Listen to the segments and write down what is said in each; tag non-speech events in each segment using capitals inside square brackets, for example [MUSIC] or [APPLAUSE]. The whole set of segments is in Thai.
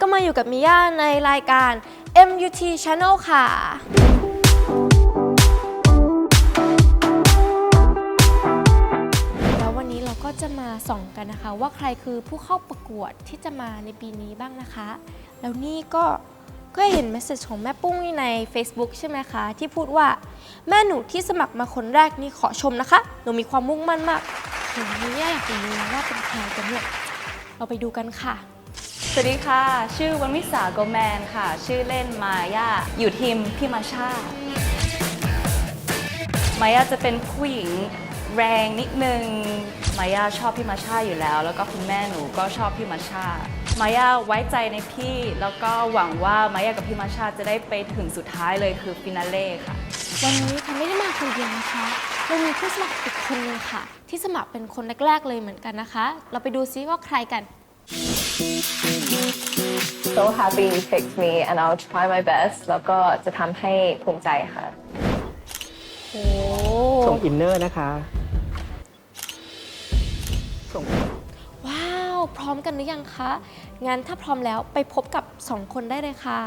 ก็มาอยู่กับมิย่าในรายการ MUT Channel ค่ะ แล้ววันนี้เราก็จะมาส่องกันนะคะ ว่าใครคือผู้เข้าประกวดที่จะมาในปีนี้บ้างนะคะ แล้วนี่ก็ก็เห็นเมสเซจของแม่ปุ้งใน Facebook ใช่ไหมคะ ที่พูดว่าแม่หนูที่สมัครมาคนแรกนี่ขอชมนะคะ หนูมีความมุ่งมั่นมากหนูนี่อยากรู้ว่าเป็นใครกันเนี่ยเราไปดูกันค่ะ สวัสดีค่ะ ชื่อวันวิสาโกแมนค่ะ ชื่อเล่นมายาอยู่ทีมพี่มาชามายาจะเป็นผู้หญิงแรงนิดนึง มายาชอบพี่มาชาอยู่แล้ว แล้วก็คุณแม่หนูก็ชอบพี่มาชามายาไว้ใจในพี่ แล้วก็หวังว่ามายากับพี่มาชาจะได้ไปถึงสุดท้ายเลยคือฟินาเล่ค่ะ วันนี้ค่ะไม่ได้มาคนเดียวนะคะเรามีผู้สมัครอีกคนนึงค่ะ ที่สมัครเป็นคนแรกๆเลยเหมือนกันนะคะ เราไปดูซิว่าใครกัน so happy you picked me and I'll try my best แล้วก็จะทำให้ภูมิใจค่ะ โอ้ส่งอินเนอร์นะคะ ส่งว้าว พร้อมกันหรือยังคะ งั้นถ้าพร้อมแล้วไปพบกับสองคนได้เลยค่ะ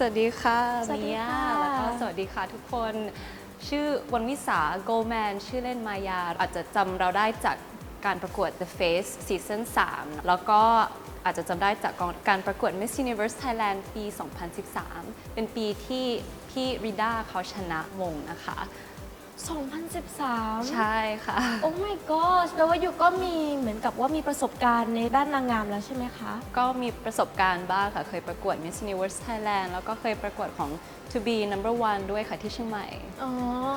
สวัสดีค่ะสวัสดีมิยาค่ะ แล้วก็สวัสดีค่ะทุกคน ชื่อวันวิสาโกแมน ชื่อเล่นมายา อาจจะจำเราได้จากการประกวด The Face Season 3แล้วก็อาจจะจำได้จากการประกวด Miss Universe Thailand ปี 2013 เป็นปีที่พี่ริด้าเขาชนะวงนะคะ 2013 ใช่ค่ะ โอ้ my god แปลว่าอยู่ก็มีเหมือนกับว่ามีประสบการณ์ในด้านนางงามแล้วใช่ไหมคะ ก็มีประสบการณ์บ้างค่ะ เคยประกวด Miss Universe Thailand แล้วก็เคยประกวดของ To Be Number One ด้วยค่ะที่เชียงใหม่ อ๋อ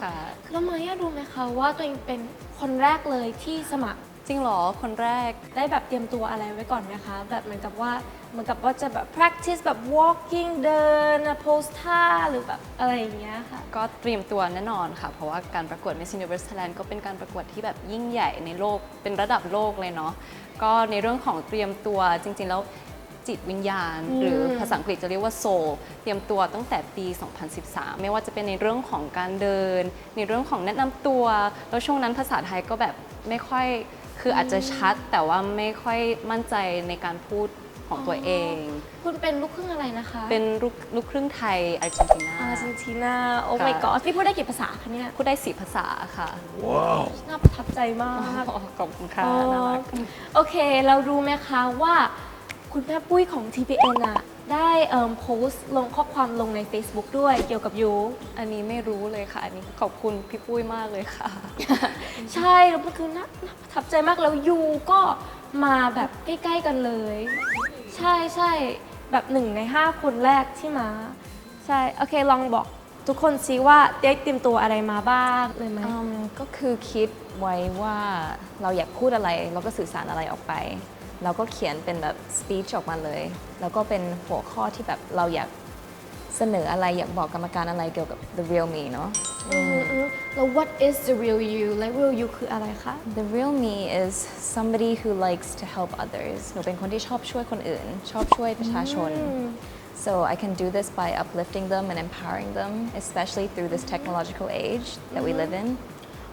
ค่ะ แล้วมายารู้ไหมคะว่าตัวเองเป็นคนแรกเลยที่สมัคร จริงเหรอคนแรก ได้แบบเตรียมตัวอะไรไว้ก่อนไหมคะ แบบเหมือนกับว่าเหมือนกับว่าจะแบบ practice แบบ walking เดิน pose ท่าหรือแบบอะไรอย่างเงี้ยค่ะ ก็เตรียมตัวแน่นอนค่ะ เพราะว่าการประกวด Miss Universe Thailand ก็เป็นการประกวดที่แบบยิ่งใหญ่ในโลกเป็นระดับโลกเลยเนาะก็ในเรื่องของเตรียมตัวจริง ๆ แล้วจิตวิญญาณอืมหรือภาษาอังกฤษจะเรียกว่าโซเตรียมตัวตั้งแต่ปี 2013 ไม่ว่าจะเป็นในเรื่องของการเดิน ในเรื่องของแนะนำตัว แล้วช่วงนั้นภาษาไทยก็แบบไม่ค่อย คืออาจจะชัดแต่ว่าไม่ค่อยมั่นใจในการพูดของตัวเอง คุณเป็นลูกครึ่งอะไรนะคะ เป็นลูกลูกครึ่งไทยอาร์เจนตินาอาร์เจนตินาโอ้ค่ะ my god พี่พูดได้กี่ภาษาคะเนี่ย พูดได้สี่ภาษาค่ะน่าประทับใจมาก ขอบคุณค่ะอ๋อน่ารักโอเค เรารู้ไหมคะว่าคุณแม่ปุ้ยของ TPN อะ ได้เอิ่มโพสต์ลงข้อความลงใน Facebook ด้วยเกี่ยวกับยูอันนี้ไม่รู้เลยค่ะ อันนี้ขอบคุณพี่ปุ้ยมากเลยค่ะ ใช่แล้วมันคือน่าน่าประทับใจมากแล้วยูก็มาแบบใกล้ๆกันเลย ใช่ใช่แบบหนึ่งในห้าคนแรกที่มา ใช่ โอเคลองบอกทุกคนซิว่าได้เตรียมตัวอะไรมาบ้างเลยไหม อืมก็คือคิดไว้ว่าเราอยากพูดอะไร เราก็สื่อสารอะไรออกไป เราก็เขียนเป็นแบบ speech ออกมาเลย แล้วก็เป็นหัวข้อที่แบบเราอยากเสนออะไรอยากบอกกรรมการอะไรเกี่ยวกับ the real me เนาะอืมอืมแล้ว what is the real you และ real you คืออะไรคะ The real me is somebody who likes to help others หนูเป็นคนที่ชอบช่วยคนอื่น ชอบช่วยประชาชน So I can do this by uplifting them and empowering them, especially through this technological age that we live in.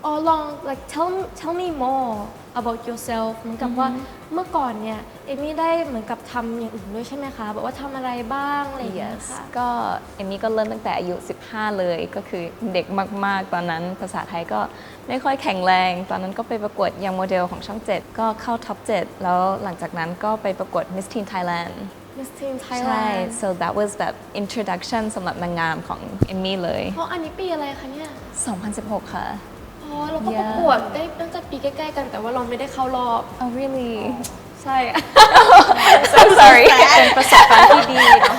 อ๋อลอง like tell tell me more about yourself เหมือนกับว่าเมื่อก่อนเนี่ยเอมี่ได้เหมือนกับทำอย่างอื่นด้วยใช่ไหมคะแบบว่าทำอะไรบ้างอะไรอย่างเงี้ย Yes ค่ะ ก็เอมมี่ก็เริ่มตั้งแต่อายุ 15 เลยก็คือเด็กมาก ๆ ตอนนั้นภาษาไทยก็ไม่ค่อยแข็งแรง ตอนนั้นก็ไปประกวดยังโมเดลของช่อง 7 ก็เข้าท็อป 7 แล้วหลังจากนั้นก็ไปประกวด Miss Teen Thailand Miss Teen ใช่ Thailand so that was แบบ introduction สำหรับนางงามของเอมมี่เลย เพราะอันนี้ปีอะไรคะเนี่ย 2016 ค่ะ อ๋อเราก็ Yeah ประกวดได้ตั้งแต่ปีใกล้ๆกันแต่ว่าเราไม่ได้เข้ารอบ Oh really ใช่ I'm sorry เป็นประสบการณ์ที่ดีเนาะ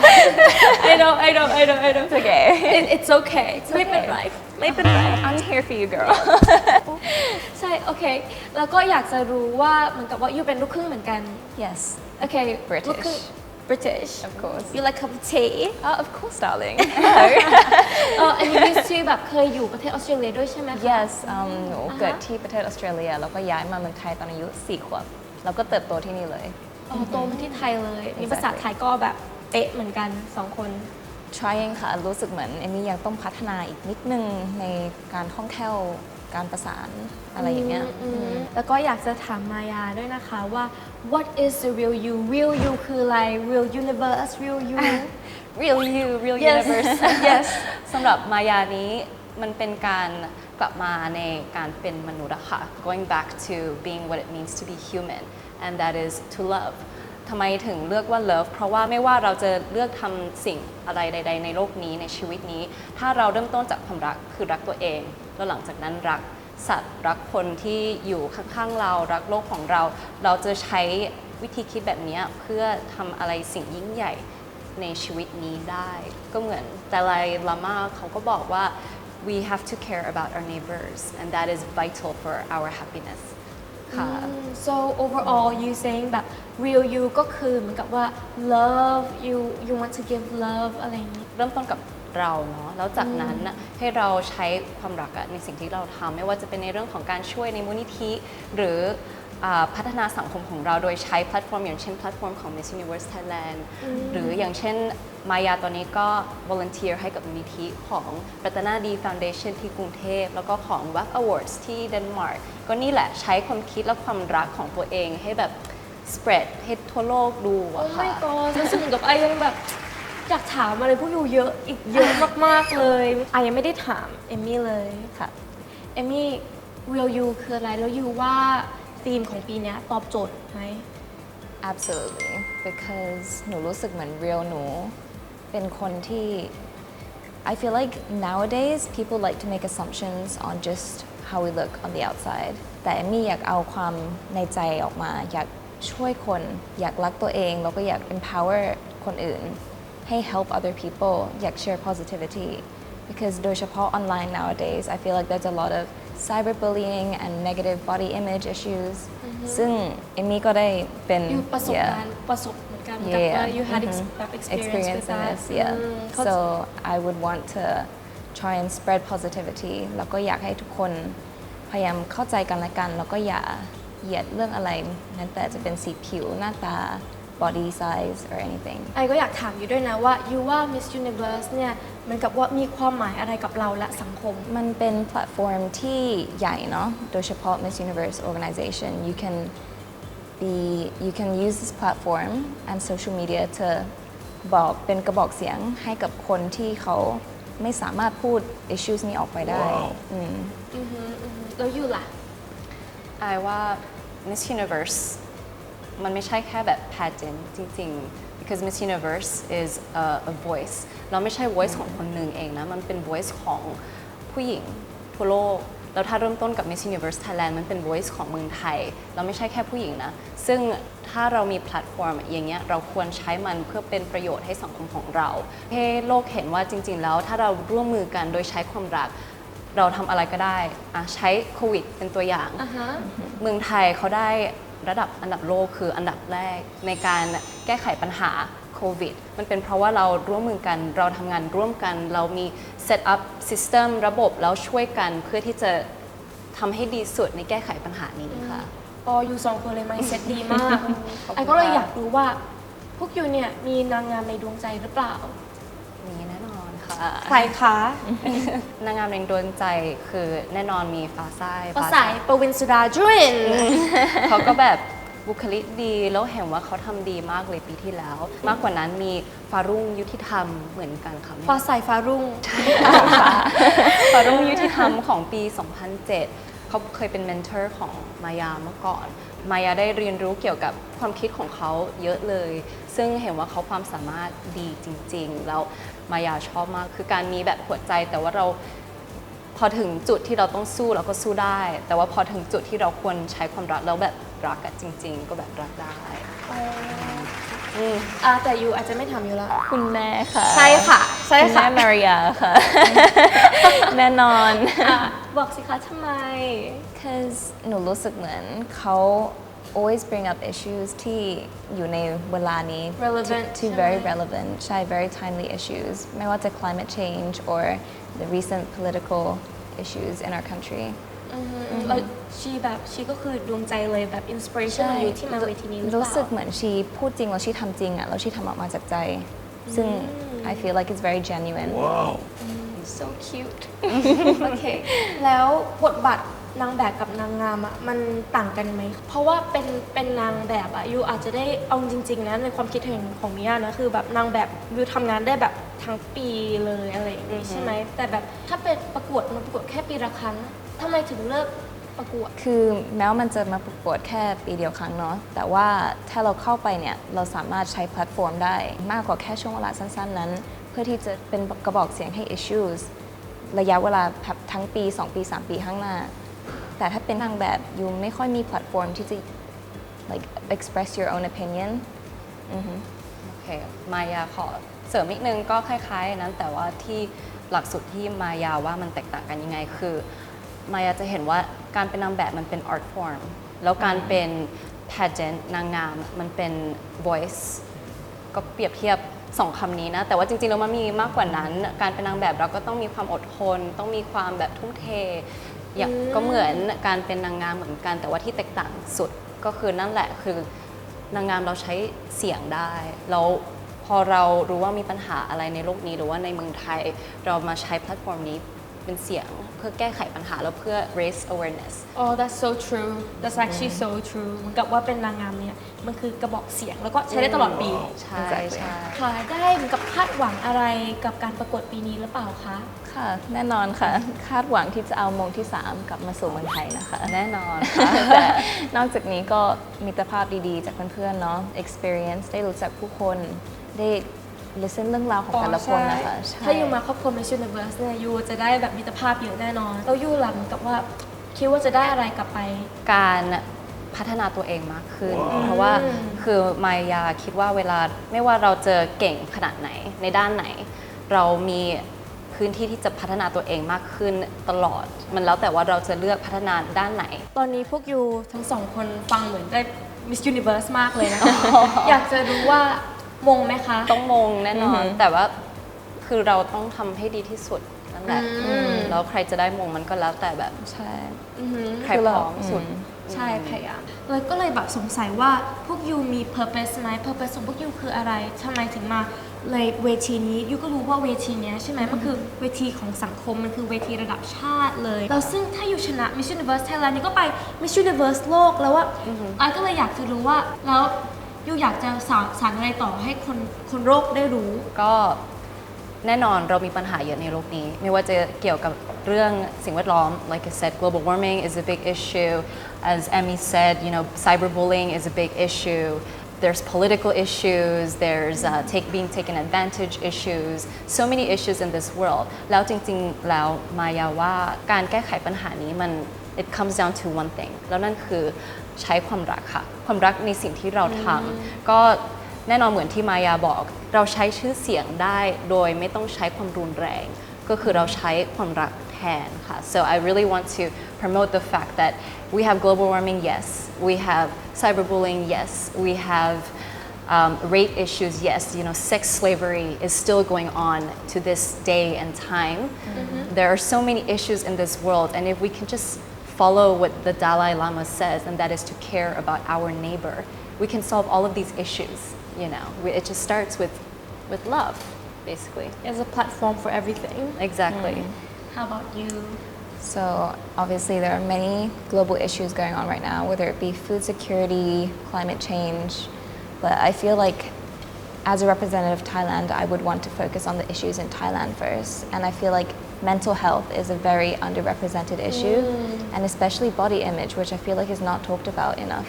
I know I know I know I know It's okay It, it's okay ไม่เป็นไรไม่เป็นไร I'm here for you girl ใช่ โอเค แล้วก็อยากจะรู้ว่าเหมือนกับว่ายูเป็นลูกครึ่งเหมือนกัน yes โอเค British ลูกครึ่ง British of course you like cup of tea oh of course darling เอออันนี้มิสซีแบบเคยอยู่ประเทศออสเตรเลียด้วยใช่ไหมคะ yes อืมหนูอ่าฮะเกิดที่ประเทศออสเตรเลียแล้วก็ย้ายมาเมืองไทยตอนอายุ4ขวบแล้วก็เติบโตที่นี่เลย อ๋อโตมาที่ไทยเลย มี Exactly ภาษาไทยก็แบบเป๊ะเหมือนกันสองคน trying ค่ะ รู้สึกเหมือนเอมมี่ยังต้องพัฒนาอีกนิดนึงในการท่องแคล่ว การประสานอะไรอย่างเงี้ยอืมแล้วก็อยากจะถามมายาด้วยนะคะว่า what is the real you real you คืออะไร real universe real you Real You Real Yes. Universe Yes สำหรับมายานี้มันเป็นการกลับมาในการเป็นมนุษย์อะค่ะ going back to being what it means to be human and that is to love ทำไมถึงเลือกว่า love เพราะว่าไม่ว่าเราจะเลือกทำสิ่งอะไรใด ๆ ในโลกนี้ในชีวิตนี้ ถ้าเราเริ่มต้นจากความรักคือรักตัวเอง แล้วหลังจากนั้นรักสัตว์รักคนที่อยู่ข้างๆเรารักโลกของเรา เราจะใช้วิธีคิดแบบนี้เพื่อทำอะไรสิ่งยิ่งใหญ่ในชีวิตนี้ได้ ก็เหมือนแต่ไลลามาเขาก็บอกว่า we have to care about our neighbors and that is vital for our happiness ค่ะ so overall you saying แบบ real you ก็คือเหมือนกับว่า love you you want to give love อะไรอย่างนี้เริ่มต้นกับ เราเนาะแล้วจากนั้นน่ะให้เราใช้ความรักอะในสิ่งที่เราทำไม่ว่าจะเป็นในเรื่องของการช่วยในมูลนิธิ หรืออ่าพัฒนาสังคมของเราโดยใช้แพลตฟอร์ม อย่างเช่นแพลตฟอร์มของ Miss Universe Thailand หรืออย่างเช่นมายาตอนนี้ก็ volunteer ให้กับมูลนิธิของรัตนาดี Foundation ที่กรุงเทพ แล้วก็ของ WAC Awards ที่เดนมาร์กก็นี่แหละใช้ความคิดและความรักของตัวเองให้แบบ spread ให้ทั่วโลกดูโอ้ อะค่ะ my god รู้สึกเหมือนกับไอยังแบบ อยากถามอะไรพวกยูเยอะอีกเยอะมากๆเลยไอยังไม่ได้ถามเอมมี่เลยค่ะเอมมี่ real you คืออะไรแล้วยูว่าธีมของปีเนี้ยตอบโจทย์ไหม absolutely because หนูรู้สึกเหมือน real หนู เป็นคนที่ I feel like nowadays people like to make assumptions on just how we look on the outside แต่เอมมี่อยากเอาความในใจออกมา อยากช่วยคน อยากรักตัวเอง แล้วก็อยาก empower คนอื่น ให้ help other people อยาก share positivity because โดยเฉพาะ online nowadays I feel like there's a lot of cyberbullying and negative body image issues ซึ่งเอมมี่ก็ได้เป็น ยูประสบ yeah การณ์ประสบเหมือนกันกับ yeah ว่า you had ex- mhm. แบบ experience experience with in that this yeah อืมเข้าใจ so I would want to try and spread positivity แล้วก็อยากให้ทุกคนพยายามเข้าใจกันและกัน แล้วก็อย่าเหยียดเรื่องอะไรนั้นแต่จะเป็นสีผิวหน้าตา body size or anything ไอก็อยากถามอยู่ด้วยนะว่ายูว่า Miss Universe เนี่ยเหมือนกับว่ามีความหมายอะไรกับเราและสังคม มันเป็นแพลตฟอร์มที่ใหญ่เนาะโดยเฉพาะ Miss Universe organization you can be you can use this platform and social media to บอกเป็นกระบอกเสียงให้กับคนที่เขาไม่สามารถพูด issues นี้ออกไปได้ อืมอือฮึอือฮึแล้วยูล่ะไอว่า Miss Universe มันไม่ใช่แค่แบบ pageant จริง ๆ because Miss Universe is a, a voice เราไม่ใช่ voice ของคนหนึ่งเองนะ มันเป็น voice ของผู้หญิงทั่วโลก แล้วถ้าเริ่มต้นกับ Miss Universe Thailand มันเป็น voice ของเมืองไทย เราไม่ใช่แค่ผู้หญิงนะ ซึ่งถ้าเรามีแพลตฟอร์มอย่างเงี้ย เราควรใช้มันเพื่อเป็นประโยชน์ให้สังคมของเรา ให้โลกเห็นว่าจริง ๆ แล้วถ้าเราร่วมมือกันโดยใช้ความรักเราทำอะไรก็ได้อะใช้โควิดเป็นตัวอย่างอ่าฮะเมืองไทยเขาได้ ระดับอันดับโลกคืออันดับแรกในการแก้ไขปัญหาโควิด มันเป็นเพราะว่าเราร่วมมือกัน เราทำงานร่วมกัน เรามี set up system ระบบแล้วช่วยกันเพื่อที่จะทำให้ดีสุดในแก้ไขปัญหานี้ค่ะ ปออยู่สองคนเลย mindset ดีมาก ไอก็เลยอยากรู้ว่า พวกยูเนี่ยมีนางงามในดวงใจหรือเปล่ามีแน่นอน ค่ะใครคะ นางงามในดวงใจคือแน่นอนมีฟ้าใสภาษายปวินสุดาจุรินทร์เขาก็แบบบุคลิกดีแล้วเห็นว่าเขาทำดีมากเลยปีที่แล้ว มากกว่านั้นมีฟารุ่งยุติธรรมเหมือนกันค่ะฟ้าใสฟ้ารุ่งฟารุ่งยุติธรรมของปี 2007 เขาเคยเป็นเมนเทอร์ของมายาเมื่อก่อน มายาได้เรียนรู้เกี่ยวกับความคิดของเขาเยอะเลย ซึ่งเห็นว่าเขาความสามารถดีจริง ๆ แล้ว มายาชอบมาก คือการมีแบบหัวใจแต่ว่าเราพอถึงจุดที่เราต้องสู้เราก็สู้ได้ แต่ว่าพอถึงจุดที่เราควรใช้ความรักแล้วแบบรักกันจริง ๆ ก็แบบรักได้อืมอ่าแต่ยูอาจจะไม่ทำอยู่แล้วคุณแม่ค่ะใช่ค่ะ ใช่คุณค่ะ แม่มาริยาค่ะ แน่นอนอะบอกสิคะทำไม because หนูรู้สึกเหมือนเขา always bring up issues ที่อยู่ในเวลานี้ Relevant to, to ใช่ไหม very relevant ใช่ very timely issues ไม่ว่าจะ climate change or the recent political issues in our country แล้วชีแบบชีก็คือดวงใจเลยแบบอินสปิเรชันของยูที่มาเวทีนี้หรือเป รู้สึก ล่า เหมือนชีพูดจริงแล้วชีทำจริงอ่ะแล้วชีทำออกมาจากใจ อ ซึ่ง I feel like it's very genuine so cute [LAUGHS] โอ[LAUGHS] เค แล้วบทบาท นางแบบกับนางงามอะมันต่างกันไหม เพราะว่าเป็นเป็นนางแบบอะยูอาจจะได้เอาจริงๆนะในความคิดเห็นของมิยานะคือแบบนางแบบยูทำงานได้แบบทั้งปีเลยอะไรอย่างงี้ใช่ไหมแต่แบบถ้าเป็นประกวดมันประกวดแค่ปีละครั้งทำไมถึงเลิกประกวด คือแม้ว่ามันจะมาประกวดแค่ปีเดียวครั้งเนาะ แต่ว่าถ้าเราเข้าไปเนี่ย เราสามารถใช้แพลตฟอร์มได้ มากกว่าแค่ช่วงเวลาสั้น ๆ นั้น เพื่อที่จะเป็นกระบอกเสียงให้ issues ระยะเวลาทั้งปี 2 ปี 3 ปีข้างหน้า แต่ถ้าเป็นนางแบบยูไม่ค่อยมีแพลตฟอร์มที่จะ like express your own opinion อือฮึ โอเค มายาขอเสริมนิดนึงก็คล้ายๆนั้น แต่ว่าที่หลักสูตรที่มายาว่ามันแตกต่างกันยังไงคือ มายาจะเห็นว่าการเป็นนางแบบมันเป็น art form แล้วการเป็น pageant นางงามมันเป็น voice ก็เปรียบเทียบสองคำนี้นะ แต่ว่าจริงๆแล้วมันมีมากกว่านั้น การเป็นนางแบบเราก็ต้องมีความอดทน ต้องมีความแบบทุ่มเท อย่างก็เหมือนการเป็นนางงามเหมือนกัน แต่ว่าที่แตกต่างสุดก็คือนั่นแหละคือนางงามเราใช้เสียงได้แล้วพอเรารู้ว่ามีปัญหาอะไรในโลกนี้หรือว่าในเมืองไทย เรามาใช้แพลตฟอร์มนี้ เป็นเสียงเพื่อแก้ไขปัญหาแล้วเพื่อ raise awareness Oh that's so true that's actually so true เหมือนกับว่าเป็นนางงามเนี่ยมันคือกระบอกเสียงแล้วก็ใช้ได้ตลอดปี ใช่ Exactly ใช่ ค่ะได้เหมือนกับคาดหวังอะไรกับการประกวดปีนี้หรือเปล่าคะ ค่ะแน่นอนค่ะ คาดหวังที่จะเอามงที่ 3 กลับมาสู่เมืองไทยนะคะ แน่นอนค่ะ แต่นอกจากนี้ก็มิตรภาพดีๆ จากเพื่อนๆเนาะ experience ได้รู้จักผู้คน ได้ listen เรื่องราวของแต่ละคนนะคะใช่ถ้าอยู่มาครอบครัว Miss Universe เนี่ยยูจะได้แบบมิตรภาพเยอะแน่นอน แล้วยูหลังกับว่าคิดว่าจะได้อะไรกลับไป การพัฒนาตัวเองมากขึ้น เพราะว่าคือมายาคิดว่าเวลาไม่ว่าเราเจอเก่งขนาดไหนในด้านไหน เรามีพื้นที่ที่จะพัฒนาตัวเองมากขึ้นตลอด มันแล้วแต่ว่าเราจะเลือกพัฒนาด้านไหน ตอนนี้พวกยูทั้งสองคนฟังเหมือนได้ Miss Universe มากเลยนะคะอยากจะรู้ว่า มงไหมคะ ต้องมงแน่นอนแต่ว่าคือเราต้องทำให้ดีที่สุดนั่นแหละอืมแล้วใครจะได้มงมันก็แล้วแต่แบบ ใช่ อือหือ ใครพร้อมสุดใช่พยายามเลยก็เลยแบบสงสัยว่าพวกยูมี purpose ไหม purpose ของพวกยูคืออะไรทำไมถึงมาเลยเวทีนี้ยูก็รู้ว่าเวทีเนี้ยใช่ไหมมันคือเวทีของสังคมมันคือเวทีระดับชาติเลยแล้วซึ่งถ้ายูชนะ Miss Universe Thailand นี่ก็ไป Miss Universe โลกแล้วว่าไอ้ก็เลยอยากจะรู้ว่าแล้ว ยูอยากจะสานสารอะไรต่อให้คนคนโลกได้รู้ ก็แน่นอนเรามีปัญหาเยอะในโลกนี้ ไม่ว่าจะเกี่ยวกับเรื่องสิ่งแวดล้อม like I said global warming is a big issue as Emmy said you know cyberbullying is a big issue there's political issues there's uh, take, being taken advantage issues so many issues in this world แล้วจริงๆ แล้วมายาว่าการแก้ไขปัญหานี้มัน it comes down to one thing แล้วนั่นคือใช้ความรักค่ะ ความรักในสิ่งที่เราทำก็ แน่นอนเหมือนที่มายาบอก เราใช้ชื่อเสียงได้โดยไม่ต้องใช้ความรุนแรง ก็คือเราใช้ความรักแทนค่ะ so I really want to promote the fact that we have global warming yes we have cyberbullying yes we have um, rape issues yes you know sex slavery is still going on to this day and time there are so many issues in this world and if we can just follow what the Dalai Lama says, and that is to care about our neighbor. We can solve all of these issues. You know, We- it just starts with with love, basically. as a platform for everything Exactly. Mm-hmm. how about you So obviously there are many global issues going on right now, whether it be food security, climate change. But I feel like as a representative of Thailand, I would want to focus on the issues in Thailand first. And I feel like mental health is a very underrepresented issue, and especially body image, which I feel like is not talked about enough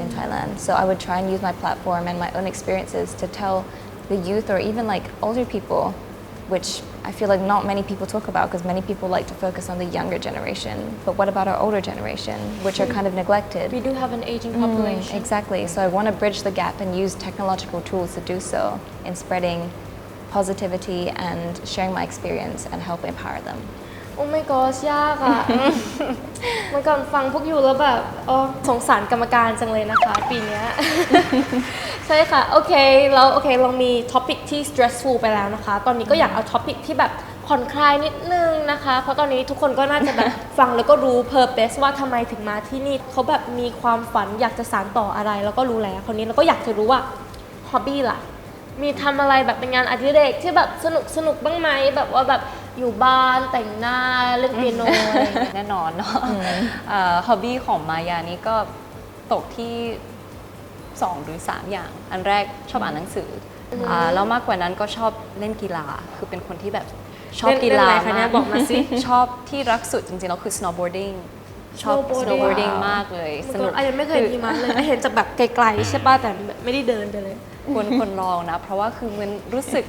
in Thailand. So I would try and use my platform and my own experiences to tell the youth or even like older people, which I feel like not many people talk about because many people like to focus on the younger generation. But what about our older generation, which are kind of neglected? we do have an aging Mm, population exactly. So I want to bridge the gap and use technological tools to do so in spreading positivity and sharing my experience and help empower them. โอ้ my god ยากอะเมื่อก่อนฟังพวกอยู่แล้วแบบอ๋อสงสารกรรมการจังเลยนะคะ ปีเนี้ย ใช่ค่ะ โอเคแล้วโอเคเรามีท็อปิกที่ stressful ไปแล้วนะคะ ตอนนี้ก็อยากเอาท็อปิกที่แบบผ่อนคลายนิดนึงนะคะ เพราะตอนนี้ทุกคนก็น่าจะแบบ ฟังแล้วก็รู้ purpose ว่าทำไมถึงมาที่นี่เขาแบบมีความฝันอยากจะสานต่ออะไร แล้วก็รู้แล้วคนนี้เราก็อยากจะรู้ว่า hobby ล่ะ มีทำอะไรแบบเป็นงานอดิเรกที่แบบสนุกสนุกบ้างไหมแบบว่าแบบอยู่บ้านแต่งหน้าเล่นเปียโนอะไรอย่างเงี้ยแน่นอนเนาะฮอบบี้ของมายานี่ก็ตกที่ 2 หรือ 3 อย่าง อันแรกชอบอ่านหนังสือออ่าแล้วมากกว่านั้นก็ชอบเล่นกีฬา คือเป็นคนที่แบบชอบเล่นกีฬาเล่นอะไรคะเนี่ยมากบอกมาสิ ชอบที่รักสุดจริงๆแล้วคือ snowboarding ชอบ snowboarding snowboarding มากเลยมันสก็นุก อายังไม่เคยคือมีมาเลยเห็นจากแบบไกลๆใช่ป่ะแต่แบบไม่ได้เดินไปเลย ควรควรลองนะ เพราะว่าคือมันรู้สึก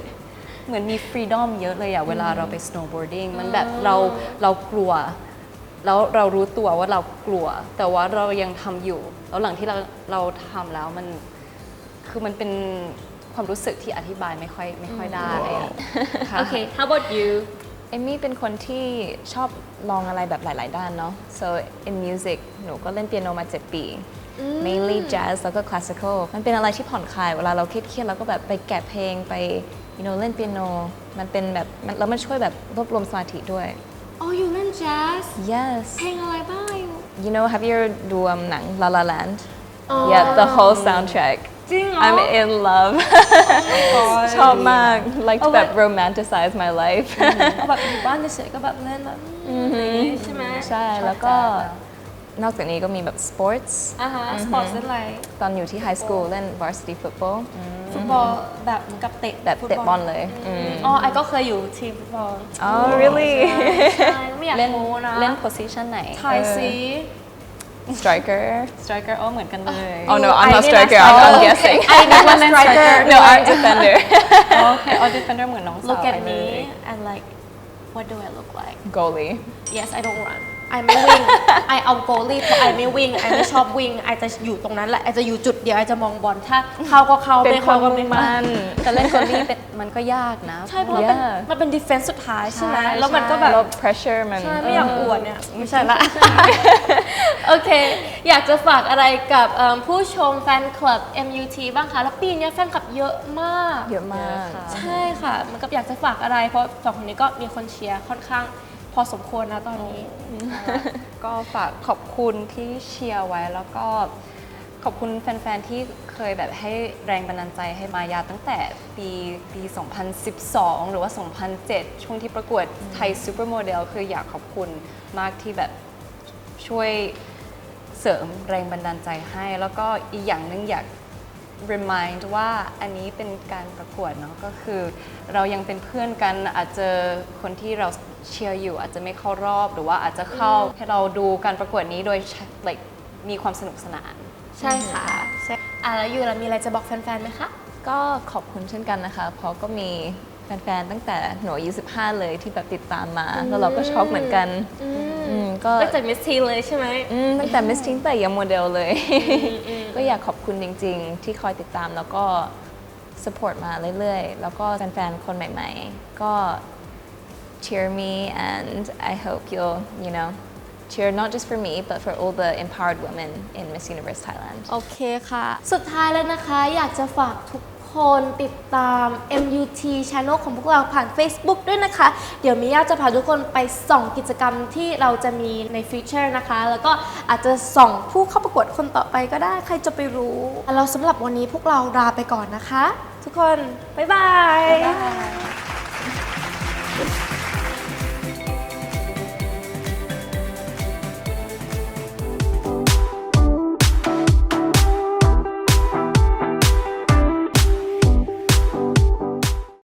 เหมือนมีฟรีดอมเยอะเลยอะเวลาเราไป snowboarding มันแบบเราเรากลัว แล้วเรารู้ตัวว่าเรากลัว แต่ว่าเรายังทำอยู่ แล้วหลังที่เราเราทำแล้วมันคือมันเป็นความรู้สึกที่อธิบายไม่ค่อยไม่ค่อยได้อะค่ะโอเค how about you เอมมี่เป็นคนที่ชอบลองอะไรแบบหลาย ๆ ด้านเนาะ so in music หนูก็เล่นเปียโนมา 7 ปี mainly jazz แล้วก็ classical มันเป็นอะไรที่ผ่อนคลาย เวลาเราเครียดๆเราก็แบบไปแกะเพลงไป you know เล่นเปียโน มันเป็นแบบมันแล้วมันช่วยแบบรวบรวมสมาธิด้วย อ๋ออยู่เล่นแจ๊ส yes เพลงอะไรบ้างอยู่ you know have you ever ดู um, หนัง La La Land อ๋อ yeah the whole soundtrack จริงเหรอ I'm in love ชอบมาก like to เอาไว้แบบ romanticize my life เอาแบบอยู่บ้านเฉยๆก็แบบเล่นแบบใช่ไหมใช่แล้วก็ นอกจากนี้ก็มีแบบ sports อ่าฮะสปอร์ตเล่นอะไรตอนอยู่ที่ high school เล่น varsity football ฟุตบอลแบบเหมือนกับเตะแบบเตะบอลเลยอืมอ๋อไอก็เคยอยู่ทีมฟุตบอลอ๋อ really ใช่ไม่อยากเล่นโม้นะเล่น position ไหนทายซี striker striker อ๋อเหมือนกันเลย oh no ไอ้ I'm not นี่นะ striker I'm, I'm striker guessing ไอนี่ว่า striker no I'm defender โอเคอ๋อ defender เหมือนน้องสาว look at ไปเล me ย and like what do I look like goalie yes I don't run ไอไม่วิ่ง ไอเอาโกลี่เพราะไอไม่วิ่ง ไอไม่ชอบวิ่ง ไอจะอยู่ตรงนั้นแหละ ไอจะอยู่จุดเดียว ไอจะมองบอล ถ้าเข้าก็เข้าเป็นไม่ควาเข้ามก็มุ่ไม่งเข้ามั่นแต่เล่นกอลี่เป็นมันก็ยากนะใช่เพราะมันเป็น Yeah มันเป็น defense สุดท้ายใช่ไหมใช่แล้วมันก็แบบแล้ว pressure มัน ใช่ไม่อยากอวดเนี่ย ไม่ใช่ละ โอเค อยากจะฝากอะไรกับเอิ่มผู้ชมแฟนคลับ MUT บ้างคะ แล้วปีเนี้ยแฟนคลับเยอะมาก เยอะมาก ใช่ค่ะ มันก็อยากจะฝากอะไร เพราะสองคนนี้ก็มีคนเชียร์ค่อนข้าง พอสมควรนะตอนนี้ ก็ฝากขอบคุณที่เชียร์ไว้แล้วก็ขอบคุณแฟน ๆ ที่เคยแบบให้แรงบันดาลใจให้มายาตั้งแต่ปีปี 2012 หรือว่า 2007 ช่วงที่ประกวดไทยซูเปอร์โมเดลคืออยากขอบคุณมากที่แบบช่วยเสริมแรงบันดาลใจให้ แล้วก็อีกอย่างหนึงอยาก remind ว่าอันนี้เป็นการประกวดเนาะก็คือ เรายังเป็นเพื่อนกันอาจจะคนที่เราเชียร์อยู่ อาจจะไม่เข้ารอบหรือว่าอาจจะเข้าให้เราดูการประกวดนี้โดย like มีความสนุกสนาน ใช่ค่ะใช่อะแล้วยูแล้วมีอะไรจะบอกแฟนๆไหมคะ ก็ขอบคุณเช่นกันนะคะ เพราะก็มีแฟนๆ ตั้งแต่หนูอายุ15 เลยที่แบบติดตามมา แล้วเราก็ช็อกเหมือนกันอืมก็ตั้งแต่มิสทีเลยใช่ไหมอืมตั้งแต่มิสทิงแต่ยังโมเดลเลย ก็อยากขอบคุณจริง ๆ ที่คอยติดตามแล้วก็ support มาเรื่อยๆ แล้วก็แฟนๆ คนใหม่ๆ ก็ cheer me and I hope you'll you know cheer not just for me but for all the empowered women in Miss Universe Thailand โอเคค่ะ สุดท้ายแล้วนะคะอยากจะฝากทุก คนติดตาม MUT Channel ของพวกเราผ่าน Facebook ด้วยนะคะ เดี๋ยวมิยาจะพาทุกคนไปส่องกิจกรรมที่เราจะมีในฟิวเจอร์นะคะ แล้วก็อาจจะส่องผู้เข้าประกวดคนต่อไปก็ได้ใครจะไปรู้เราสำหรับวันนี้พวกเราลาไปก่อนนะคะ ทุกคน บ๊ายบาย